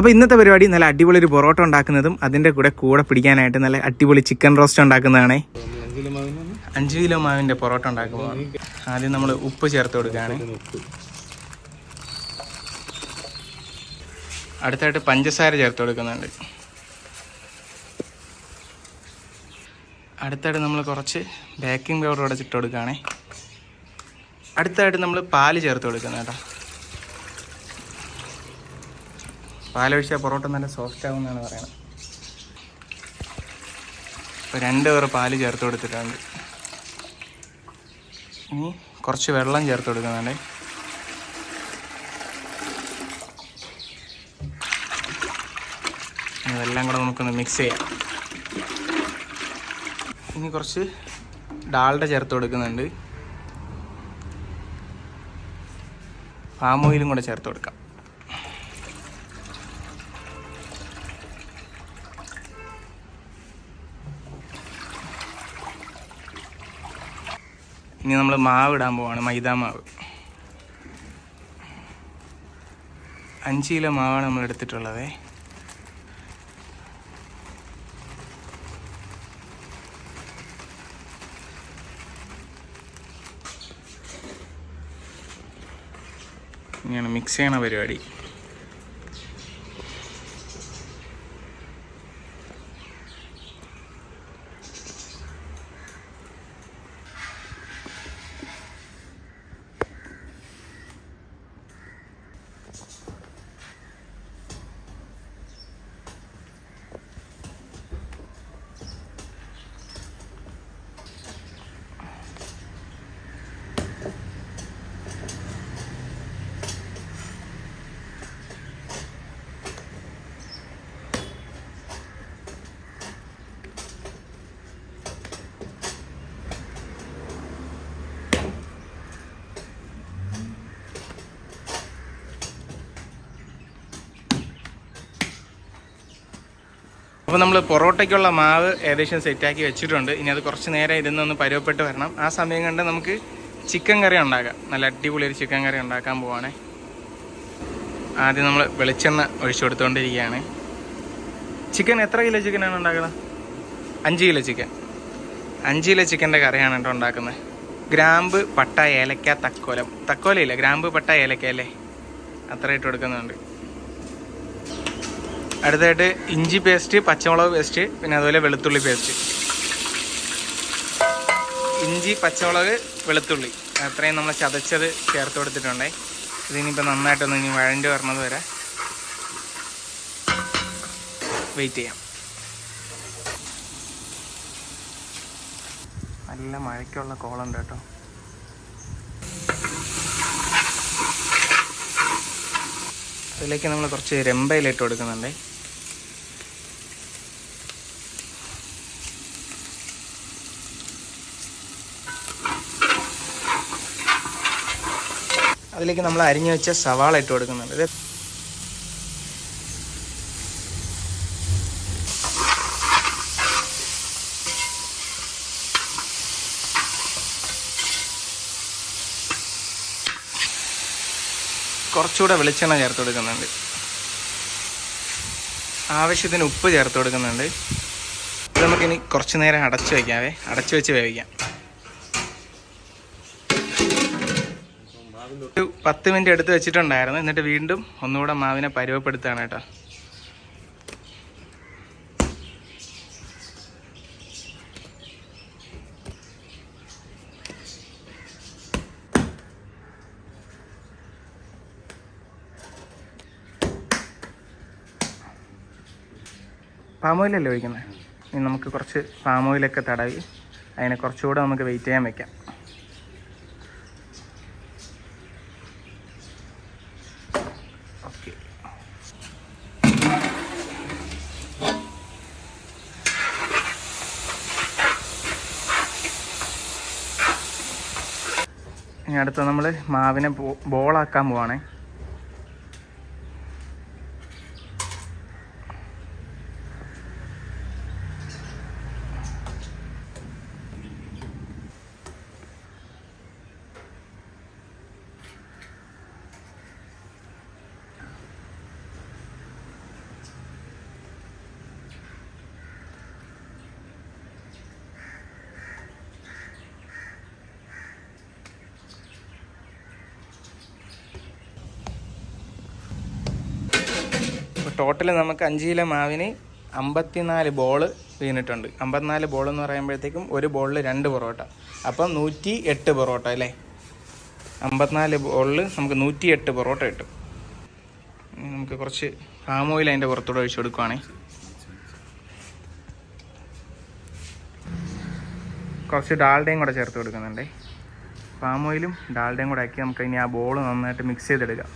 അപ്പോൾ ഇന്നത്തെ പരിപാടി നല്ല അടിപൊളി ഒരു പൊറോട്ട ഉണ്ടാക്കുന്നതും അതിന്റെ കൂടെ കൂടെ പിടിക്കാനായിട്ട് നല്ല അടിപൊളി ചിക്കൻ റോസ്റ്റ് ഉണ്ടാക്കുന്നതാണേ. അഞ്ച് കിലോ മാവിന്റെ പൊറോട്ട ഉണ്ടാക്കുമ്പോൾ ആദ്യം നമ്മൾ ഉപ്പ് ചേർത്ത് കൊടുക്കുകയാണ്. അടുത്തായിട്ട് പഞ്ചസാര ചേർത്ത് കൊടുക്കുന്നുണ്ട്. അടുത്തായിട്ട് നമ്മൾ കുറച്ച് ബേക്കിംഗ് പൗഡർ ഇട്ട് കൊടുക്കുകയാണേ. അടുത്തായിട്ട് നമ്മൾ പാൽ ചേർത്ത് കൊടുക്കുന്നത് കേട്ടോ. പാലൊഴിച്ചാൽ പൊറോട്ട നല്ല സോഫ്റ്റ് ആകും എന്നാണ് പറയുന്നത്. ഇപ്പോൾ രണ്ട് പേർ പാൽ ചേർത്ത് കൊടുത്തിട്ടുണ്ട്. ഇനി കുറച്ച് വെള്ളം ചേർത്ത് കൊടുക്കുന്നുണ്ട്. ഇതെല്ലാം കൂടെ നമുക്കൊന്ന് മിക്സ് ചെയ്യാം. ഇനി കുറച്ച് ഡാൾഡ ചേർത്ത് കൊടുക്കുന്നുണ്ട്. പാമോയിലും കൂടെ ചേർത്ത് കൊടുക്കാം. ഇനി നമ്മൾ മാവ് ഇടാൻ പോവാണ് മൈദാ മാവ്. അഞ്ച് കിലോ മാവാണ് നമ്മൾ എടുത്തിട്ടുള്ളത്. ഇനിയാണ് മിക്സ് ചെയ്യണ പരിപാടി. അപ്പോൾ നമ്മൾ പൊറോട്ടയ്ക്കുള്ള മാവ് ഏകദേശം സെറ്റാക്കി വെച്ചിട്ടുണ്ട്. ഇനി അത് കുറച്ച് നേരം ഇരുന്നൊന്ന് പരുവപ്പെട്ട് വരണം. ആ സമയം കണ്ട് നമുക്ക് ചിക്കൻ കറി ഉണ്ടാക്കാം. നല്ല അടിപൊളി ഒരു ചിക്കൻ കറി ഉണ്ടാക്കാൻ പോവാണേ. ആദ്യം നമ്മൾ വെളിച്ചെണ്ണ ഒഴിച്ചു കൊടുത്തുകൊണ്ടിരിക്കുകയാണ് ചിക്കൻ എത്ര കിലോ ചിക്കനാണ് ഉണ്ടാക്കുന്നത് അഞ്ച് കിലോ ചിക്കൻ അഞ്ച് കിലോ ചിക്കന്റെ കറിയാണ് കേട്ടോ ഉണ്ടാക്കുന്നത്. ഗ്രാമ്പ് പട്ട ഏലക്ക തക്കോലം. തക്കോലയില്ല ഗ്രാമ്പ് പട്ട ഏലക്ക അല്ലേ? അത്ര ഇട്ട് കൊടുക്കുന്നുണ്ട്. അടുത്തായിട്ട് ഇഞ്ചി പേസ്റ്റ് പച്ചമുളക് പേസ്റ്റ് പിന്നെ അതുപോലെ വെളുത്തുള്ളി പേസ്റ്റ്. ഇഞ്ചി പച്ചമുളക് വെളുത്തുള്ളി. അത്രയും നമ്മൾ ചതച്ചത് ചേർത്ത് കൊടുത്തിട്ടുണ്ടേ. ഇതിനിപ്പോൾ നന്നായിട്ടൊന്ന് ഇനി വഴണ്ടി വരണത് വരെ വെയിറ്റ് ചെയ്യാം. നല്ല മഴയ്ക്കുള്ള കോളുണ്ട് കേട്ടോ. അതിലേക്ക് നമ്മൾ കുറച്ച് രമ്പയിലിട്ട് കൊടുക്കുന്നുണ്ടേ. അതിലേക്ക് നമ്മൾ അരിഞ്ഞു വെച്ച സവാള ഇട്ട് കൊടുക്കുന്നുണ്ട്. കുറച്ചുകൂടെ വെളിച്ചെണ്ണ ചേർത്ത് കൊടുക്കുന്നുണ്ട്. ആവശ്യത്തിന് ഉപ്പ് ചേർത്ത് കൊടുക്കുന്നുണ്ട്. ഇത് നമുക്കിനി കുറച്ച് നേരം അടച്ചു വയ്ക്കാവേ അടച്ചു വെച്ച് വേവിക്കാം ഒരു പത്ത് മിനിറ്റ് എടുത്ത് വെച്ചിട്ടുണ്ടായിരുന്നു. എന്നിട്ട് വീണ്ടും ഒന്നുകൂടെ മാവിനെ പരുവപ്പെടുത്തുകയാണ് കേട്ടോ. പാമോയിലല്ലേ ഒഴിക്കുന്നത്? ഇനി നമുക്ക് കുറച്ച് പാമോയിലൊക്കെ തടവി അതിനെ കുറച്ചുകൂടെ നമുക്ക് വെയിറ്റ് ചെയ്യാൻ വെക്കാം. ഇനി അടുത്ത നമ്മൾ മാവിനെ ബോളാക്കാൻ പോവാണേ. ടോട്ടൽ നമുക്ക് അഞ്ച് കിലോ മാവിന് അമ്പത്തിനാല് ബോൾ വീണിട്ടുണ്ട്. അമ്പത്തിനാല് ബോൾ എന്ന് പറയുമ്പോഴത്തേക്കും ഒരു ബോളിൽ രണ്ട് പൊറോട്ട. അപ്പം നൂറ്റി എട്ട് പൊറോട്ട അല്ലേ? അമ്പത്തിനാല് ബോളിൽ നമുക്ക് നൂറ്റി എട്ട് പൊറോട്ട കിട്ടും. നമുക്ക് കുറച്ച് പാം ഓയിൽ അതിന്റെ പുറത്തൂടെ ഒഴിച്ചു കൊടുക്കുവാണേ. കുറച്ച് ഡാൽഡയും കൂടെ ചേർത്ത് കൊടുക്കുന്നുണ്ടേ. പാം ഓയിലും ഡാൽഡയും കൂടെ ആക്കി നമുക്ക് ഇനി ആ ബോൾ നന്നായിട്ട് മിക്സ് ചെയ്തെടുക്കാം.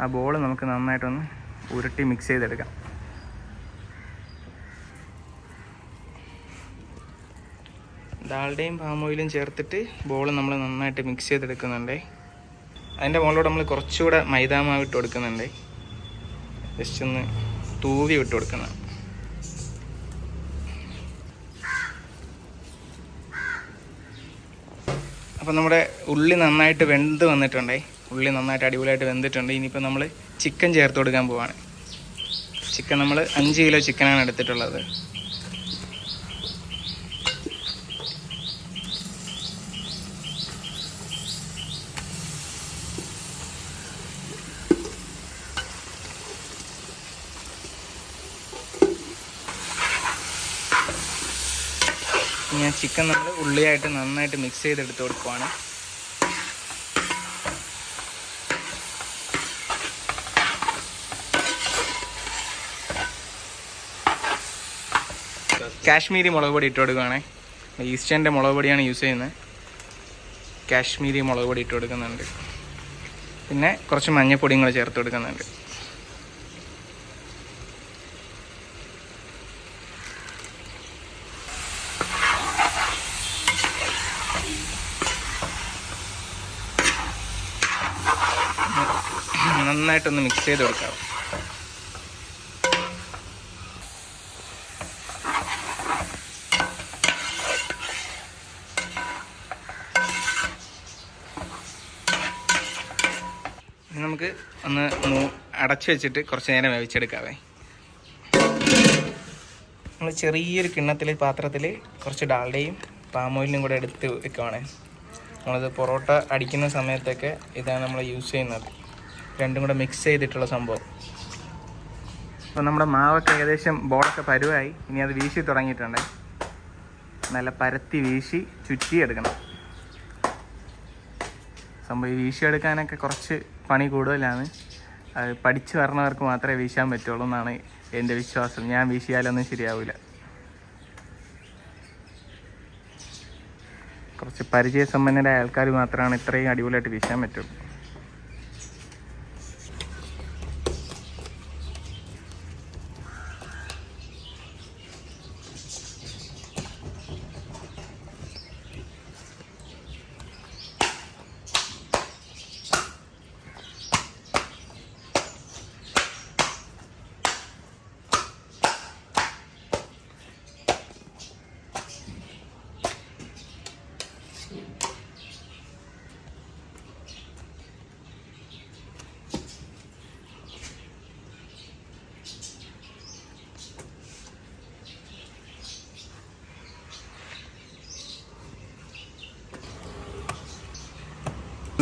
ആ ബോൾ നമുക്ക് നന്നായിട്ടൊന്ന് ഉരുട്ടി മിക്സ് ചെയ്തെടുക്കാം. ഡാൽഡയും പാം ഓയിലും ചേർത്തിട്ട് ബോൾ നമ്മൾ നന്നായിട്ട് മിക്സ് ചെയ്തെടുക്കുന്നുണ്ടേ. അതിന്റെ മുകളിലൂടെ നമ്മൾ കുറച്ചുകൂടെ മൈദാമാവ് ഇട്ട് കൊടുക്കുന്നുണ്ട്. ജസ്റ്റ് ഒന്ന് തൂവി ഇട്ട് കൊടുക്കണം. അപ്പം നമ്മുടെ ഉള്ളി നന്നായിട്ട് വെന്ത് വന്നിട്ടുണ്ടേ. ഉള്ളി നന്നായിട്ട് അടിപൊളിയായിട്ട് വെന്തിട്ടുണ്ട്. ഇനിയിപ്പോൾ നമ്മൾ ചിക്കൻ ചേർത്ത് കൊടുക്കാൻ പോവാണ്. ചിക്കൻ നമ്മൾ അഞ്ച് കിലോ ചിക്കനാണ് എടുത്തിട്ടുള്ളത്. ഞാൻ ചിക്കൻ നമ്മൾ ഉള്ളിയായിട്ട് നന്നായിട്ട് മിക്സ് ചെയ്തെടുത്ത് കൊടുക്കുവാണ്. കാശ്മീരി മുളക് പൊടി ഇട്ട് കൊടുക്കുകയാണേ ഈസ്റ്റേന്റെ മുളക് പൊടിയാണ് യൂസ് ചെയ്യുന്നത്. കാശ്മീരി മുളക് പൊടി ഇട്ട് കൊടുക്കുന്നുണ്ട്. പിന്നെ കുറച്ച് മഞ്ഞൾപ്പൊടിയും കൂടെ ചേർത്ത് കൊടുക്കുന്നുണ്ട്. നന്നായിട്ടൊന്ന് മിക്സ് ചെയ്ത് കൊടുക്കാം ഇനി നമുക്ക് ഒന്ന് മൂ- അടച്ചു വെച്ചിട്ട് കുറച്ച് നേരം വേവിച്ചെടുക്കാവേ. നമ്മൾ ചെറിയൊരു കിണ്ണത്തിൽ പാത്രത്തിൽ കുറച്ച് ഡാൽഡയും പാമോയിലും കൂടെ എടുത്ത് വെക്കുവാണ്. നമ്മളത് പൊറോട്ട അടിക്കുന്ന സമയത്തൊക്കെ ഇതാണ് നമ്മൾ യൂസ് ചെയ്യുന്നത്. രണ്ടും കൂടെ മിക്സ് ചെയ്തിട്ടുള്ള സംഭവം. അപ്പോൾ നമ്മുടെ മാവൊക്കെ ഏകദേശം ബോളൊക്കെ പരുവായി. ഇനി അത് വീശി തുടങ്ങിയിട്ടുണ്ട്. നല്ല പരത്തി വീശി ചുറ്റി എടുക്കണം സംഭവം ഈ വീശിയെടുക്കാനൊക്കെ കുറച്ച് പണി കൂടുതലാണ്. പഠിച്ചു വരണവർക്ക് മാത്രമേ വീശാൻ പറ്റുള്ളൂ എന്നാണ് എന്റെ വിശ്വാസം. ഞാൻ വീശിയാലൊന്നും ശരിയാവില്ല കുറച്ച് പരിചയസമ്പന്നരായ ആൾക്കാർ മാത്രമാണ് ഇത്രയും അടിപൊളിയായിട്ട് വീശാൻ പറ്റുള്ളൂ.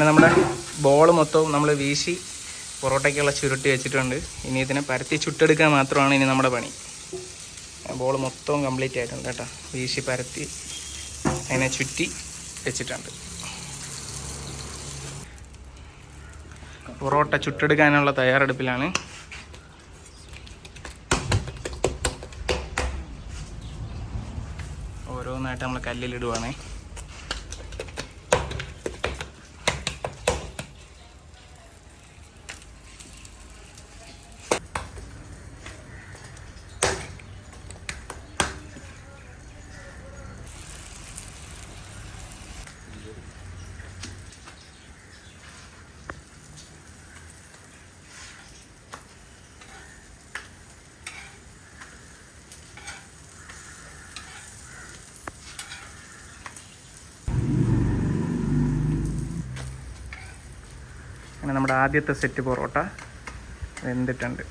പിന്നെ നമ്മുടെ ബോൾ മൊത്തവും നമ്മൾ വീശി പൊറോട്ടയ്ക്കുള്ള ചുരുട്ടി വെച്ചിട്ടുണ്ട്. ഇനി ഇതിനെ പരത്തി ചുട്ടെടുക്കാൻ മാത്രമാണ് ഇനി നമ്മുടെ പണി. ബോൾ മൊത്തവും കംപ്ലീറ്റ് ആയിട്ടുണ്ട് കേട്ടോ. വീശി പരത്തി അതിനെ ചുറ്റി വെച്ചിട്ടുണ്ട്. പൊറോട്ട ചുട്ടെടുക്കാനുള്ള തയ്യാറെടുപ്പിലാണ്. ഓരോന്നായിട്ട് നമ്മൾ കല്ലിലിടുവാണേ അങ്ങനെ നമ്മുടെ ആദ്യത്തെ സെറ്റ് പൊറോട്ട വെന്തിട്ടുണ്ട്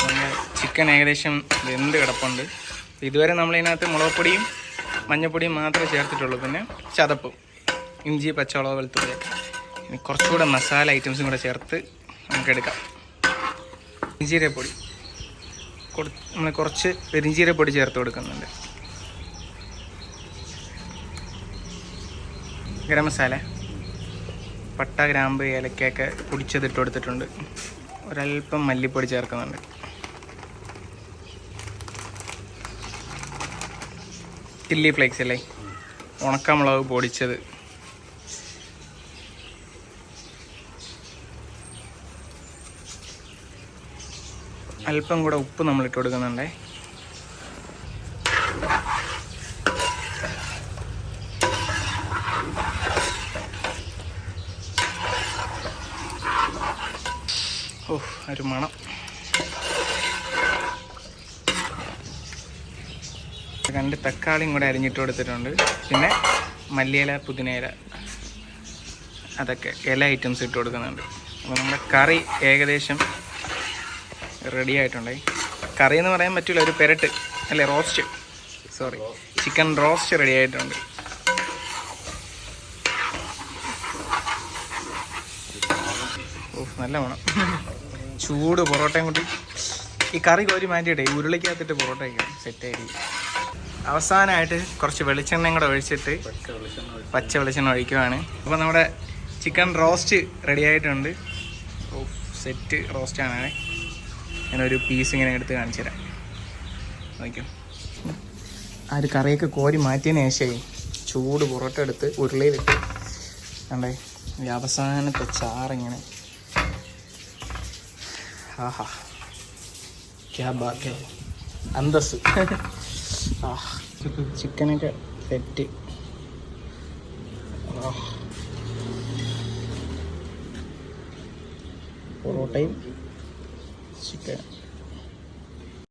നമ്മൾ ചിക്കൻ ഏകദേശം വെന്ത് കിടപ്പുണ്ട്. ഇതുവരെ നമ്മളിതിനകത്ത് മുളക് പൊടിയും മഞ്ഞപ്പൊടിയും മാത്രമേ ചേർത്തിട്ടുള്ളൂ. പിന്നെ ചതപ്പും ഇഞ്ചി പച്ചമുളക് വെളുത്തുള്ളി. ഇനി കുറച്ചുകൂടെ മസാല ഐറ്റംസും കൂടെ ചേർത്ത് നമുക്ക് എടുക്കാം പെരിഞ്ചീരപ്പൊടി കൊടു നമ്മൾ കുറച്ച് പെരിഞ്ചീരപ്പൊടി ചേർത്ത് കൊടുക്കുന്നുണ്ട്. ഗരം മസാല പട്ട ഗ്രാമ്പ് ഏലക്കയൊക്കെ പൊടിച്ചതിട്ട് കൊടുത്തിട്ടുണ്ട്. ഒരല്പം മല്ലിപ്പൊടി ചേർക്കുന്നുണ്ട്. ചില്ലി ഫ്ലേക്സ് അല്ലേ? ഉണക്കമുളക് പൊടിച്ചത്. അല്പം കൂടെ ഉപ്പ് നമ്മൾ ഇട്ട് കൊടുക്കുന്നുണ്ടേ. ഓ ഒരു മണം. രണ്ട് തക്കാളിയും കൂടെ അരിഞ്ഞിട്ട് കൊടുത്തിട്ടുണ്ട്. പിന്നെ മല്ലിയില പുതിനയില അതൊക്കെ ഇല ഐറ്റംസ് ഇട്ട് കൊടുക്കുന്നുണ്ട്. അപ്പോൾ നമ്മുടെ കറി ഏകദേശം റെഡി ആയിട്ടുണ്ടായി. കറി എന്ന് പറയാൻ പറ്റില്ല ഒരു പെരട്ട് അല്ലേ roast sorry chicken roast ready ആയിട്ടുണ്ട്. നല്ല വേണം ചൂട് പൊറോട്ടയും കൂട്ടി. ഈ കറി കോരി മാറ്റിയിട്ടേ ഉരുളിക്കകത്തിട്ട് പൊറോട്ട കഴിക്കണം. സെറ്റായിരിക്കും അവസാനമായിട്ട് കുറച്ച് വെളിച്ചെണ്ണയും കൂടെ ഒഴിച്ചിട്ട് പച്ച വെളിച്ചെണ്ണ ഒഴിക്കുവാണ്. അപ്പോൾ നമ്മുടെ ചിക്കൻ റോസ്റ്റ് റെഡി ആയിട്ടുണ്ട്. സെറ്റ് റോസ്റ്റാണ് ഒരു പീസ് ഇങ്ങനെ എടുത്ത് കാണിച്ചു തരാം. നോക്കും ആ ഒരു കറിയൊക്കെ കോരി മാറ്റിയതിന് ശേഷമേ ചൂട് പൊറോട്ട എടുത്ത് ഉരുളയിലിട്ട് കണ്ടേ ഈ അവസാനത്തെ ചാറിങ്ങനെ. ആഹാ. ക്യാ ബാത്ത് ഹൈ. അന്തസ് ആ ചിക്കനൊക്കെ സെറ്റ് പൊറോട്ടയും ചിക്കൻ